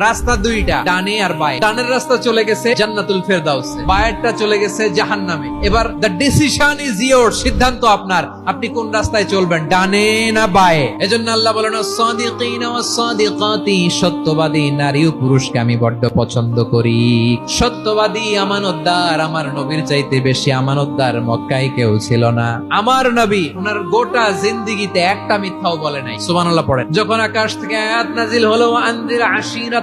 রাস্তা দুইটা, ডানে আর বায়ে। ডানের রাস্তা চলে গেছে জান্নাতুল ফেরদাউস, বায়েরটা চলে গেছে জাহান্নামে। এবার দ্য ডিসিশন ইজ ইয়োর সিদ্ধান্ত আপনার, আপনি কোন রাস্তায় চলবেন, ডানে না বায়ে? এজন্য আল্লাহ বলেন, সাদিকিন ওয়া সাদিকাতি, সত্যবাদী নারী ও পুরুষকে আমি বড্ড পছন্দ করি। সত্যবাদী আমানতদার আমার নবীর চাইতে বেশি আমানতদার মক্কায় কেউ ছিল না। আমার নবী, ওনার গোটা জিন্দিগিতে একটা মিথ্যাও বলে নাই। সুবহানাল্লাহ পড়েন। যখন আকাশ থেকে আয়াত নাজিল হলো আনজির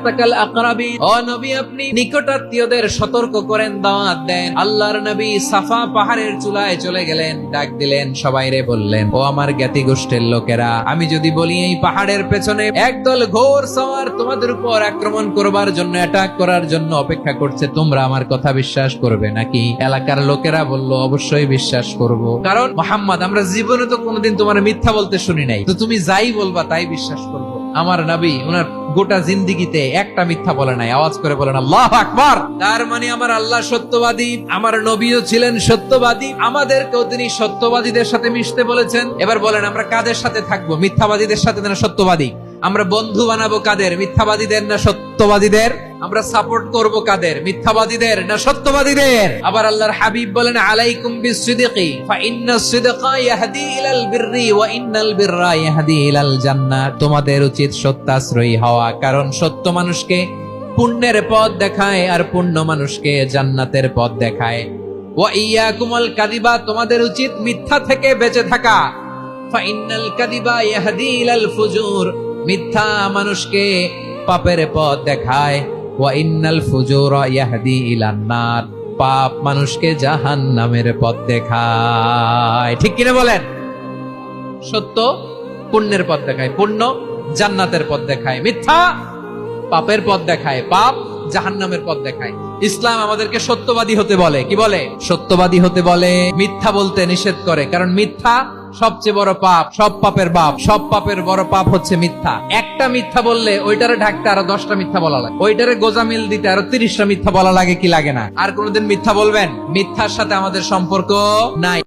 আকরাবিন ও নবী, আপনি নিকটাত্মীয়দের সতর্ক করেন, দাওয়াত দেন। আল্লাহর নবী সাফা পাহাড়ের চূড়ায় চলে গেলেন, ডাক দিলেন, সবাই রে বললেন, ও আমার জ্ঞাতি গোষ্ঠীর লোকেরা, আমি যদি বলি এই পাহাড়ের পেছনে একদল ঘোর সওয়ার তোমাদের উপর আক্রমণ করবার জন্য অ্যাটাক করার জন্য অপেক্ষা করছে, তোমরা আমার কথা বিশ্বাস করবে নাকি? এলাকার লোকেরা বলল, অবশ্যই বিশ্বাস করব। কারণ, মোহাম্মদ, আমরা জীবনে তো কোনোদিন তোমার মিথ্যা বলতে শুনি নাই। তো তুমি যাই বলবা, তাই বিশ্বাস করব। আমার নবী ওনার গোটা জিন্দিগিতে একটা মিথ্যা বলে নাই। আওয়াজ করে বলেন, আল্লাহ আকবার! তার মানে আমার আল্লাহ সত্যবাদী, আমার নবীও ছিলেন সত্যবাদী, আমাদেরকেও তিনি সত্যবাদীদের সাথে মিশতে বলেছেন। এবার বলেন, আমরা কাদের সাথে থাকব? মিথ্যাবাদীদের সাথে না সত্যবাদী? আমরা বন্ধু বানাবো কাদের? মিথ্যাবাদীদের না সত্যবাদীদের? আমরা সাপোর্ট করব কাদের? মিথ্যাবাদীদের না সত্যবাদীদের? আবার আল্লাহর হাবিব বলেন, আলাইকুম বিসিদিকি, ফা ইন্নাস সিদকা ইয়াহদি ইলাল বিররি ওয়া ইন্নাল বিররা ইয়াহদি ইলাল জান্নাহ তোমাদের উচিত সত্যাশ্রয়ী হওয়া, কারণ সত্য মানুষকে পুণ্যের পথ দেখায় আর পুণ্য মানুষকে জান্নাতের পথ দেখায়। ওয়া ইয়াকুমুল কাযিবা তোমাদের উচিত মিথ্যা থেকে বেঁচে থাকা। ফাইনাল কাদিবা ইয়াহদি ইলাল ফুজুর মিথ্যা মানুষকে পাপের পথ দেখায়। ওয়া ইন্নাল ফুজুরা ইয়াহদি ইলান নার পাপ মানুষকে জাহান্নামের পথ দেখায়। ঠিক কিনা বলেন? সত্য? পুণ্যের পথ দেখায়। পুণ্য জান্নাতের পথ দেখায়। মিথ্যা? পাপের পথ দেখায়। পাপ জাহান্নামের পথ দেখায়। ইসলাম আমাদেরকে সত্যবাদী হতে বলে। কি বলে? সত্যবাদী হতে বলে। মিথ্যা বলতে নিষেধ করে। কারণ মিথ্যা সবচেয়ে বড় পাপ, সব পাপের বাপ, সব পাপের বড় পাপ হচ্ছে মিথ্যা। একটা মিথ্যা বললে ওইটারে ঢাকতে আরও দশটা মিথ্যা বলা লাগে। ওইটারে গোজামিল দিতে আরও তিরিশটা মিথ্যা বলা লাগে কি লাগে না? আর কোনোদিন মিথ্যা বলবেন? মিথ্যার সাথে আমাদের সম্পর্ক নাই।